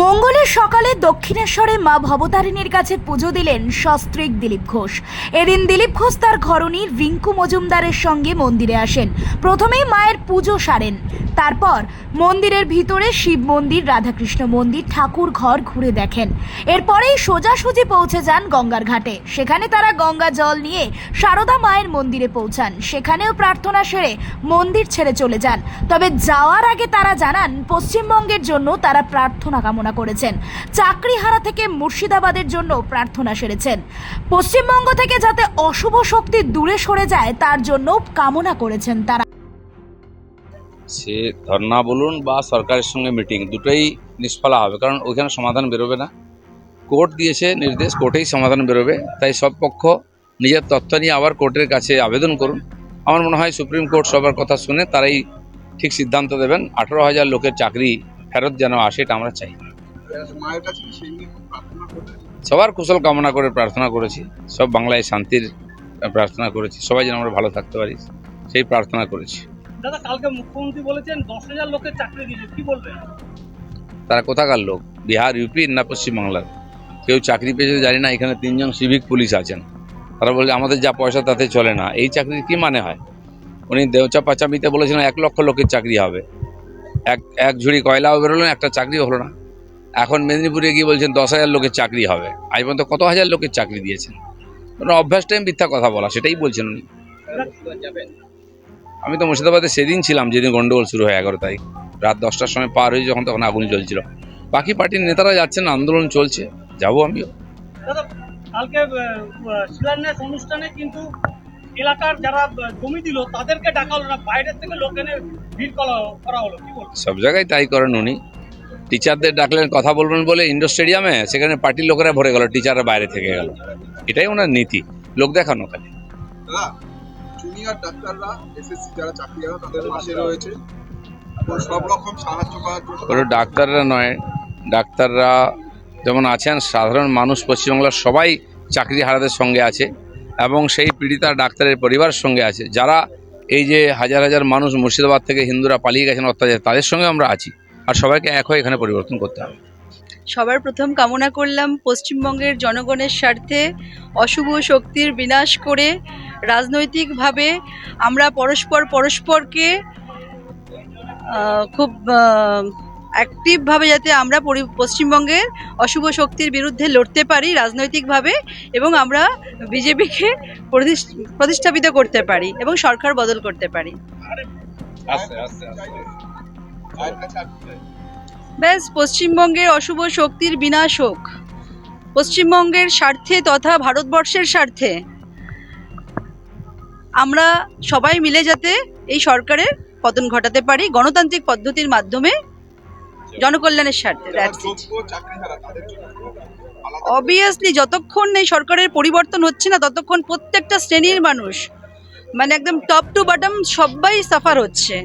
মঙ্গলের সকালে দক্ষিণেশ্বরে মা ভবতারিণীর কাছে পুজো দিলেন সস্ত্রীক দিলীপ ঘোষ। এদিন দিলীপ ঘোষ তার ঘরণী রিঙ্কু মজুমদারের সঙ্গে মন্দিরে আসেন। প্রথমেই মায়ের পুজো সারেন। তারপর মন্দিরের ভিতরে শিব মন্দির, রাধাকৃষ্ণ মন্দির, ঠাকুর ঘর ঘুরে দেখেন। এরপরেই সোজাসুজি পৌঁছে যান গঙ্গার ঘাটে। সেখানে তারা গঙ্গা জল নিয়ে সারদা মায়ের মন্দিরে পৌঁছান। সেখানেও প্রার্থনা সেরে মন্দির ছেড়ে চলে যান। তবে যাওয়ার আগে তারা জানান, পশ্চিমবঙ্গের জন্য তারা প্রার্থনা কামনা করেছেন। চাকরিহারা থেকে মুর্শিদাবাদের জন্য প্রার্থনা সেরেছেন। পশ্চিমবঙ্গ থেকে যাতে অশুভ শক্তি দূরে সরে যায়, তার জন্য কামনা করেছেন তারা। সে ধর্না বলুন বা সরকারের সঙ্গে মিটিং দুটোই নিষ্ফলা হবে, কারণ ওইখানে সমাধান বেরোবে না। কোর্ট দিয়েছে নির্দেশ, কোর্টেই সমাধান বেরোবে, তাই সব পক্ষ নিজের তথ্য নিয়ে আবার কোর্টের কাছে আবেদন করুন। আমার মনে হয় সুপ্রিম কোর্ট সবার কথা শুনে তারাই ঠিক সিদ্ধান্ত দেবেন, আঠারো হাজার লোকের চাকরি ফেরত যেন আসে, এটা আমরা চাই। সবার কুশল কামনা করে প্রার্থনা করেছি, সব বাংলায় শান্তির প্রার্থনা করেছি, সবাই যেন আমরা ভালো থাকতে পারি, সেই প্রার্থনা করেছি। দাদা কালকে মুখ্যমন্ত্রী বলেছেন দশ হাজার লোকের চাকরি দিয়েছে কি বলবেন? তারা কোথাকার লোক? বিহার ইউপি না পশ্চিমবাংলার কেউ চাকরি পেয়েছে জানি না এখানে তিনজন সিভিক পুলিশ আছেন। তারা বলছে আমাদের যা পয়সা তাতে চলে না। এই চাকরির কি মানে হয়? উনি দেওচা পাচামিতে বলেছিলেন এক লক্ষ লোকের চাকরি হবে। এক এক ঝুড়ি কয়লাও বেরোলো একটা চাকরি হলো না। এখন মেদিনীপুরে গিয়ে বলছেন দশ হাজার লোকের চাকরি হবে। আজ পর্যন্ত কত হাজার লোকের চাকরি দিয়েছেন? অভ্যাস টাইম মিথ্যা কথা বলা সেটাই বলছেন উনি। আমি তো মুর্শিদাবাদে সেদিন ছিলাম যেদিন গন্ডগোল শুরু হয় এগারো তারিখ। রাত দশটার সময় পার হয়ে যখন তখন আগুন জ্বলছিল। বাকি পার্টির নেতারা যাচ্ছেন আন্দোলন চলছে যাব আমিও। কালকে আহ, আহ, শিলান্যাস অনুষ্ঠানে কিন্তু এলাকার যারা জমি দিল তাদেরকে ডাকা হলো না বাইরের থেকে লোক এনে ভিড় করা করা হলো কি বলবেন সব জায়গায় তাই করেন উনি। টিচারদের ডাকলেন কথা বলবেন বলে ইন্ডোর স্টেডিয়ামে সেখানে পার্টির লোকেরা ভরে গেল টিচাররা বাইরে থেকে গেল। এটাই ওনার নীতি। লোক দেখানো খালি। দাদা জুনিয়র ডাক্তাররা এসএসসি যারা চাকরি হয় তাদের পাশে রয়েছে। এবং সব রকম সাহায্য করার জন্য কোনো ডাক্তাররা নয়। ডাক্তাররা যেমন আছেন সাধারণ মানুষ পশ্চিমবাংলার সবাই চাকরি হারাদের সঙ্গে আছে এবং সেই পীড়িতা ডাক্তারের পরিবারের সঙ্গে আছে। যারা এই যে হাজার হাজার মানুষ মুর্শিদাবাদ থেকে হিন্দুরা পালিয়ে গেছেন অত্যাচার তাদের সঙ্গে আমরা আছি। আর সবাইকে এক হয়ে এখানে পরিবর্তন করতে হবে। সবার প্রথম কামনা করলাম পশ্চিমবঙ্গের জনগণের স্বার্থে অশুভ শক্তির বিনাশ করে রাজনৈতিকভাবে আমরা পরস্পর পরস্পরকে খুব অ্যাক্টিভভাবে যাতে আমরা পশ্চিমবঙ্গের অশুভ শক্তির বিরুদ্ধে লড়তে পারি রাজনৈতিকভাবে এবং আমরা বিজেপিকে প্রতিষ্ঠাপিত করতে পারি এবং সরকার বদল করতে পারি? ব্যাস পশ্চিমবঙ্গের অশুভ শক্তির বিনাশ হোক পশ্চিমবঙ্গের স্বার্থে তথা ভারতবর্ষের স্বার্থে আমরা সবাই মিলে যাতে এই সরকারের পতন ঘটাতে পারি গণতান্ত্রিক পদ্ধতির মাধ্যমে জনকল্যাণের স্বার্থে অবভিয়াসলি যতক্ষণ এই সরকারের পরিবর্তন হচ্ছে না ততক্ষণ প্রত্যেকটা শ্রেণির মানুষ মানে একদম টপ টু বটম সবাই সাফার হচ্ছে।